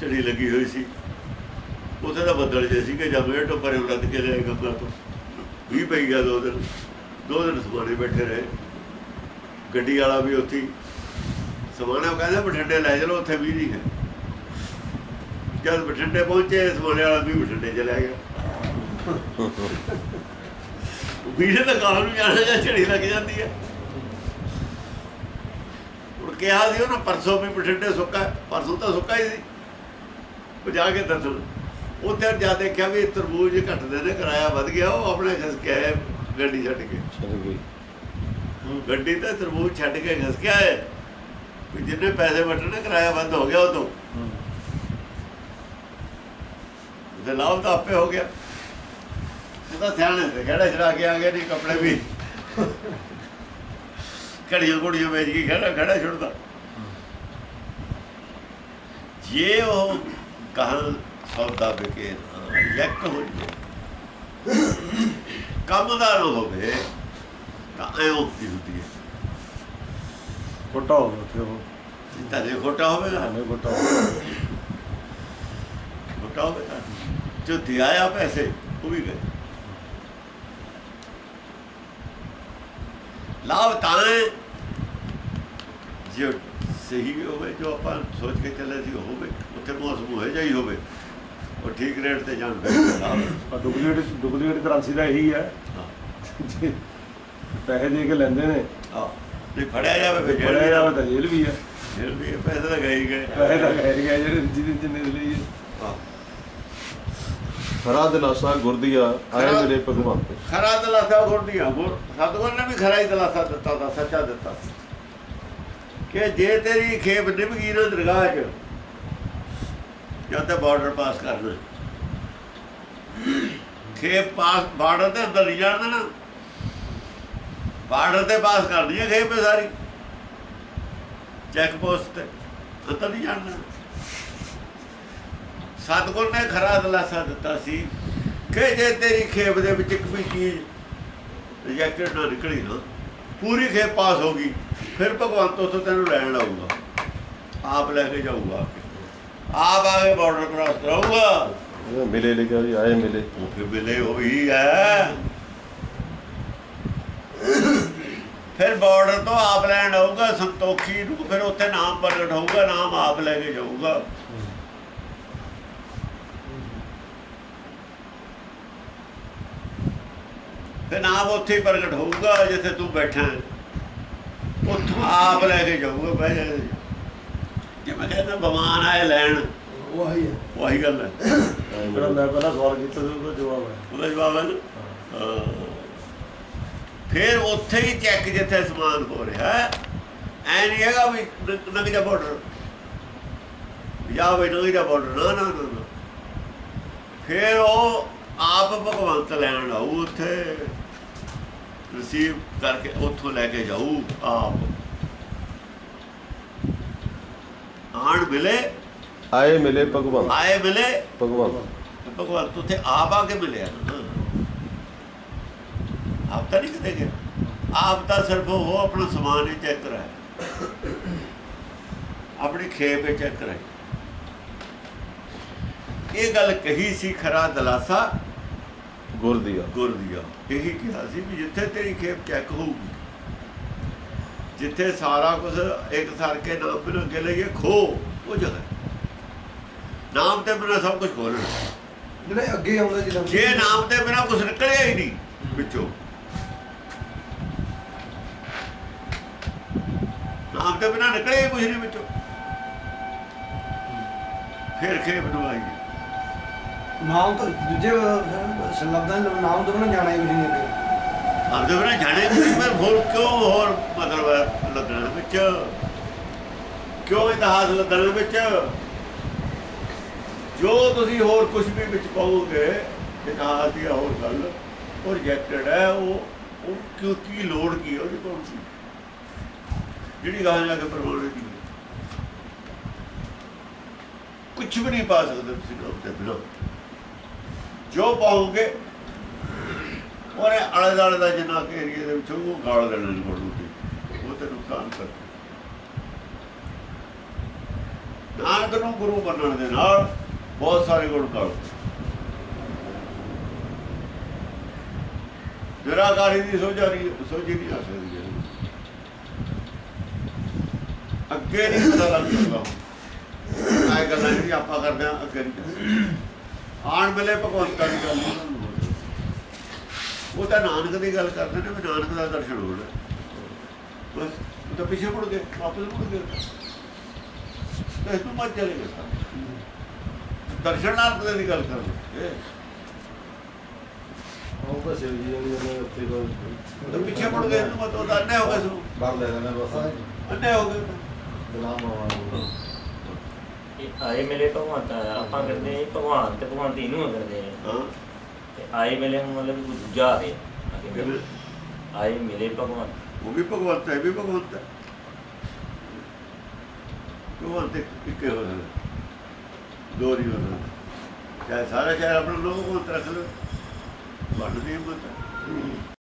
ਝੜੀ ਲੱਗੀ ਹੋਈ ਸੀ। ਉੱਥੇ ਦਾ ਬੱਦਲ ਜੇ ਸੀ ਕਿ ਜਮੇ ਟੋਪਰੇ ਰੱਦ ਕੇ ਲਿਆਏ ਗੰਗਾ ਤੋਂ। ਵੀ ਪਈ ਗਿਆ ਦੋ ਦਿਨ। ਦੋ ਦਿਨ ਸਮਾਣੇ ਬੈਠੇ ਰਹੇ। ਗੱਡੀ ਵਾਲਾ ਵੀ ਉੱਥੇ। ਸਮਾਣੇ ਕਹਿੰਦਾ ਬਠਿੰਡੇ ਲੈ ਚਲੋ ਉੱਥੇ ਵੀ ਨਹੀਂ ਹੈ। ਜਦ ਬਠਿੰਡੇ ਪਹੁੰਚੇ ਸਮਾਣੇ ਵਾਲਾ ਵੀ ਬਠਿੰਡੇ ਚਲਾ ਗਿਆ। ਵੀਰੇ ਤਾਂ ਗਾਲ ਨੂੰ ਜਾਣਾ ਜਾਂ ਝੜੀ ਲੱਗ ਜਾਂਦੀ ਹੈ ਕਿਹਾ ਸੀ ਉਹਨਾਂ ਪਰਸੋਂ ਵੀ ਬਠਿੰਡੇ ਸੁੱਕਾ ਹੈ। ਪਰਸੋਂ ਤਾਂ ਸੁੱਕਾ ਹੀ ਸੀ। ਉਹ ਜਾ ਕੇ ਦੱਸਣ ਉੱਥੇ ਜਾ ਦੇਖਿਆ ਵੀ ਤਰਬੂਜ ਘਟਦੇ ਨੇ ਕਿਰਾਇਆ ਵੱਧ ਗਿਆ ਉਹ ਆਪਣੇ ਖਸ ਕੇ ਆਏ ਗੱਡੀ ਛੱਡ ਕੇ। ਗਈ ਗੱਡੀ ਤੇ ਤਰਬੂਜ ਛੱਡ ਕੇ ਖਸ ਕੇ ਆਏ। ਵੀ ਜਿੰਨੇ ਪੈਸੇ ਵਟਣੇ ਕਿਰਾਇਆ ਵੱਧ ਹੋ ਗਿਆ ਉਦੋਂ। ਤੇ ਲਾਭ ਤਾਂ ਆਪੇ ਹੋ ਗਿਆ। ਇਹ ਤਾਂ ਸਿਆਣੇ ਤੇ ਖੜਾ ਛੜਾ ਕੇ ਆ ਗਏ ਨਹੀਂ ਕੱਪੜੇ ਵੀ। ਘੜੀਆਂ ਘੋੜੀਆਂ ਵੇਚ ਕੇ ਖੜਾ ਖੜਾ ਛੁੱਟਦਾ। ਜੇ ਉਹ ਕਹਾਂ ਸੌਦਾ ਵਿਕੇ ਲੈਕ ਹੋ ਜੇ ਕੰਮ ਦਾ ਨਾ ਹੋਵੇ ਤਾਂ ਐ ਉਕਤੀ ਹੁੰਦੀ ਹੈ। ਕੋਟਾ ਹੋ ਗਿਆ ਉੱਥੇ ਉਹ। ਜਿੱਤਾ ਦੇ ਖੋਟਾ ਹੋਵੇਗਾ ਐਵੇਂ ਕੋਟਾ ਹੋ ਗਿਆ। ਖੋਟਾ ਹੋਵੇਗਾ ਜੋ ਦਿਆਇਆ ਪੈਸੇ ਉਹ ਵੀ ਗਏ। ਲਾਭ ਤਾਂ ਜੋ ਸਹੀ ਹੋਵੇ ਜੋ ਆਪਾਂ ਸੋਚ ਕੇ ਚੱਲੇ ਸੀ ਹੋਵੇ ਉੱਥੇ ਮੌਸਮ ਹੋਏ ਜਾਈ ਹੋਵੇ ਉਹ ਠੀਕ ਰੇਟ ਤੇ ਜਾਣ ਪਰ ਡੁਪਲੀਕੇਟ ਡੁਪਲੀਕੇਟ ਕਰੰਸੀ ਦਾ ਇਹੀ ਹੈ। ਪੈਸੇ ਦੇ ਕੇ ਲੈਂਦੇ ਨੇ ਹਾਂ। ਜੇ ਫੜਿਆ ਜਾਵੇ ਫਿਰ ਬੜਿਆ ਜਾਵੇ ਤਾਂ ਜੇਲ੍ਹ ਵੀ ਹੈ ਫਿਰ ਵੀ ਪੈਸੇ ਤਾਂ ਗਏ ਗਏ। ਪੈਸੇ ਤਾਂ ਕਹਿ ਗਿਆ ਜਿਹੜੇ ਜਿਹਦੇ ਜਿੰਨੇ ਦੇ ਲਈ ਹਾਂ। ਖਰਾ ਦਿਲਾਸਾ ਗੁਰਦੀਆ ਆਏ ਮੇਰੇ ਭਗਵੰਤ ਖਰਾ ਦਲਾਸਾ ਗੁਰਦੀਆਂ ਗੁਰ ਸਤਗੁਰ ਨੇ ਵੀ ਖਰਾ ਹੀ ਦਲਾਸਾ ਦਿੱਤਾ ਦਾ ਸੱਚਾ ਦਿੱਤਾ ਕਿ ਜੇ ਤੇਰੀ ਖੇਪ ਨਿਭ ਗਈ ਨਾ ਦਰਗਾਹ 'ਚ, ਜਾਂ ਤੇ ਬਾਰਡਰ ਪਾਸ ਕਰਨਾ ਖੇਪ ਪਾਸ ਬਾਰਡਰ ਤੇ ਅੰਦਰ ਨਹੀਂ ਜਾਣ ਦੇਣਾ। ਬਾਰਡਰ ਤੇ ਪਾਸ ਕਰਨੀ ਹੈ ਖੇਪ ਸਾਰੀ। ਚੈੱਕ ਪੋਸਟ ਤੇ, ਅੰਦਰ ਨਹੀਂ ਜਾਣ ਦੇਣਾ। ਸਤਗੁਰ ਨੇ ਖਰਾ ਦਲਾਸਾ ਦਿੱਤਾ ਸੀ ਕਿ ਜੇ ਤੇਰੀ ਖੇਪ ਦੇ ਵਿੱਚ ਇੱਕ ਵੀ ਚੀਜ਼ ਰਿਜੈਕਟਡ ਨਾ ਨਿਕਲੀ ਨਾ, ਪੂਰੀ ਖੇਪ ਪਾਸ ਹੋ ਗਈ। ਫਿਰ ਭਗਵੰਤ ਉੱਥੋਂ ਤੈਨੂੰ ਲੈਣ ਆਊਗਾ। ਆਪ ਲੈ ਕੇ ਜਾਊਗਾ। ਆਪ ਆ ਕੇ ਬਾਰਡਰ ਕ੍ਰਾਸ ਕਰਾਊਗਾ। ਮਿਲੇ ਲਿਖਿਆ ਜੀ ਆਏ ਮਿਲੇ। ਉਹ ਫਿਰ ਮਿਲੇ ਹੋਈ ਹੈ। ਫਿਰ ਬਾਰਡਰ ਤੋਂ ਆਪ ਲੈਣ ਆਊਗਾ ਸੰਤੋਖੀ ਨੂੰ ਫਿਰ ਉੱਥੇ ਨਾਮ ਪ੍ਰਗਟ ਹੋਊਗਾ ਨਾਮ ਆਪ ਲੈ ਕੇ ਜਾਊਗਾ। ਫਿਰ ਨਾਮ ਉੱਥੇ ਪ੍ਰਗਟ ਹੋਊਗਾ ਜਿੱਥੇ ਤੂੰ ਬੈਠਾ ਹੈ। ਆਪ ਲੈ ਕੇ ਜਾਊਗਾ ਬਹਿ ਜਾ ਜੇ। ਮੈਂ ਕਹਿੰਦਾ ਬਮਾਨ ਆਏ ਲੈਣ ਉਹ ਆਈ ਹੈ। ਉਹੀ ਗੱਲ ਹੈ। ਮੈਂ ਪਹਿਲਾਂ ਸਵਾਲ ਕੀਤਾ ਸੀ ਉਹਦਾ ਜਵਾਬ ਹੈ। ਉਹਦਾ ਜਵਾਬ ਹੈ ਨਾ। ਫਿਰ ਉੱਥੇ ਹੀ ਚੈੱਕ ਜਿੱਥੇ ਸਮਾਨ ਹੋ ਰਿਹਾ ਹੈ ਐ ਨਹੀਂ ਹੈਗਾ ਵੀ ਨ- ਨੰਗ ਜਾ ਬਾਰਡਰ ਜਾ ਵੀ ਨੰਗ ਜਾ ਬਾਰਡਰ ਨਾ ਨਾ ਨਾ। ਫਿਰ ਉਹ ਆਪ ਭਗਵੰਤ ਲੈਣ ਆਊ ਉੱਥੇ। ਰਿਸੀਵ ਕਰਕੇ ਉੱਥੋਂ ਲੈ ਕੇ ਜਾਊ ਆਪ। ਆਣ ਮਿਲੇ। ਆਏ ਮਿਲੇ ਭਗਵੰਤ ਆਏ ਮਿਲੇ। ਭਗਵੰਤ ਭਗਵੰਤ ਉੱਥੇ ਆਪ ਆ ਕੇ ਮਿਲਿਆ। ਆਪ ਤਾਂ ਨਹੀਂ ਕਿਤੇ ਗਿਆ। ਆਪ ਤਾਂ ਸਿਰਫ ਉਹ ਆਪਣਾ ਸਮਾਨ ਹੀ ਚੈੱਕ ਕਰਾਇਆ। ਆਪਣੀ ਖੇਪ ਹੀ ਚੈੱਕ ਕਰਾਈ। ਇਹ ਗੱਲ ਕਹੀ ਸੀ ਖਰਾ ਦਲਾਸਾ। ਗੁਰਦੀਆ ਗੁਰ ਦਿਆ ਇਹੀ ਕਿਹਾ ਸੀ ਵੀ ਜਿੱਥੇ ਤੇਰੀ ਖੇਪ ਚੈੱਕ ਹੋਊਗੀ। ਜਿੱਥੇ ਸਾਰਾ ਕੁਝ ਇੱਕ ਸਰ ਕੇ ਨਾਮ ਬਿਨਾਂ ਅੱਗੇ ਲਈਏ ਖੋ ਉਹ ਜਗ੍ਹਾ ਨਾਮ ਤੇ ਬਿਨਾਂ ਸਭ ਕੁਝ ਖੋਲਣਾ ਜਿਹੜੇ ਅੱਗੇ ਆਉਂਦਾ ਜਿਹੜਾ ਜੇ ਨਾਮ ਤੇ ਬਿਨਾ ਕੁਝ ਨਿਕਲਿਆ ਹੀ ਨਹੀਂ ਵਿੱਚੋਂ। ਨਾਮ ਤੇ ਬਿਨਾ ਨਿਕਲਿਆ ਕੁਝ ਨਹੀਂ ਵਿੱਚੋਂ। ਫਿਰ ਖੇਪ ਨਵਾਈ ਨਾਮ ਤਾਂ ਦੂਜੇ ਅਹ, ਲਫ਼ਜ਼ਾਂ ਦੇ ਨਾਮ ਤੋਂ ਬਿਨਾਂ ਜਾਣਾ ਹੀ ਨਹੀਂ ਅੱਗੇ। ਦੇ ਬਿਨਾ ਜਾਣੇ ਨਹੀਂ ਮੈਂ ਹੋਰ ਕਿਉਂ? ਮਤਲਬ ਹੈ ਲੱਗਣ ਵਿੱਚ। ਕਿਉਂ ਇਤਿਹਾਸ ਲੱਗਣ ਵਿੱਚ? ਜੋ ਤੁਸੀਂ ਹੋਰ ਕੁਝ ਵੀ ਵਿੱਚ ਪਾਓਗੇ ਇਤਿਹਾਸ ਦੀ ਹੋਰ ਗੱਲ, ਉਹ ਰਿਜੈਕਟਡ ਹੈ, ਉਹ ਉਹ ਕਿਉਂ ਕੀ ਲੋੜ ਕੀ ਹੈ ਉਹਦੀ ਸੀ ਜਿਹੜੀ ਗੱਲ ਜਾ ਕੇ ਪ੍ਰਮਾਣਿਤ ਦੀ ਕੁਝ ਵੀ ਨਹੀਂ ਪਾ ਸਕਦੇ ਤੁਸੀਂ ਲੋਕ ਤੇ ਬਿਲੋ। ਜੋ ਪਾਓਗੇ, ਉਹਨੇ ਆਲੇ ਦਾਲੇ ਦਾ ਜਿੰਨਾ ਕਿ ਏਰੀਆ ਦੇ ਵਿੱਚ ਉਹ ਗਾਲ ਦੇਣਾ ਨਹੀਂ ਤੇ ਨੁਕਸਾਨ ਕਰ ਨਾਨਕ ਨੂੰ ਗੁਰੂ ਮੰਨਣ ਦੇ ਨਾਲ ਬਹੁਤ ਸਾਰੇ ਗੁਣ ਕਰ ਨਿਰਾਕਾਰੀ ਦੀ ਸੋਝਾ ਸੋਝੀ ਨਹੀਂ ਆ ਸਕਦੀ ਅੱਗੇ ਨਹੀਂ ਪਤਾ ਲੱਗ ਆਏ ਗੱਲਾਂ ਜਿਹੜੀ ਆਪਾਂ ਕਰਦੇ ਆ ਅੱਗੇ ਨਹੀਂ ਕਰ ਆਉਣ ਵੇਲੇ ਭਗਵੰਤਾਂ ਦੀ ਗੱਲ ਉਹ ਤਾਂ ਨਾਨਕ ਦੀ ਗੱਲ ਕਰਦੇ ਨੇ ਵੀ ਨਾਨਕ ਦਾ ਦਰਸ਼ਨ ਹੋਣਾ ਬਸ ਉਹ ਤਾਂ ਪਿੱਛੇ ਮੁੜ ਗਏ ਵਾਪਸ ਮੁੜ ਗਏ ਤੇ ਤੂੰ ਮੱਚ ਚਲੇ ਗਏ ਸਾਰੇ। ਦਰਸ਼ਨਾਰਥ ਦੀ ਗੱਲ ਕਰਦੇ। ਇਹ। ਉਹ ਬਸ ਜੀ ਨੇ ਉੱਥੇ ਕੋਲ ਉਹ ਤਾਂ ਪਿੱਛੇ ਮੁੜ ਗਏ ਇਹਨੂੰ ਮਤ ਉਹਦਾ ਅੰਨੇ ਹੋ ਗਏ ਸੂ ਬਾਹਰ ਲੈ ਲੈਣਾ ਬਸ। ਅੰਨੇ ਹੋ ਗਏ। ਗੁਲਾਮ ਇਹ ਆਏ ਮਿਲੇ ਭਗਵੰਤ ਆਪਾਂ ਕਰਦੇ ਹਾਂ ਭਗਵਾਨ ਤੇ ਭਗਵੰਤ ਇਹਨੂੰ ਕਰਦੇ ਹਾਂ। ਹਾਂ। ਤੇ ਆਏ ਮਿਲੇ ਹੁਣ ਮਤਲਬ ਦੂਜਾ ਆ ਰਿਹਾ? ਆਏ ਮਿਲੇ ਭਗਵੰਤ ਉਹ ਵੀ ਭਗਵੰਤ ਹੈ, ਇਹ ਵੀ ਭਗਵੰਤ ਹੈ। ਭਗਵੰਤ ਇੱਕ- ਇੱਕੇ ਹੋ ਸਕਦਾ ਦੋ ਨਹੀਂ ਹੋ ਸਕਦਾ ਚਾਹੇ ਸਾਰਾ ਸ਼ਹਿਰ ਆਪਣਾ ਲੋਕ ਭਗਵੰਤ ਰੱਖ ਲਓ ਵੱਡ ਦੀ ਹਿੰਮਤ ਹੈ।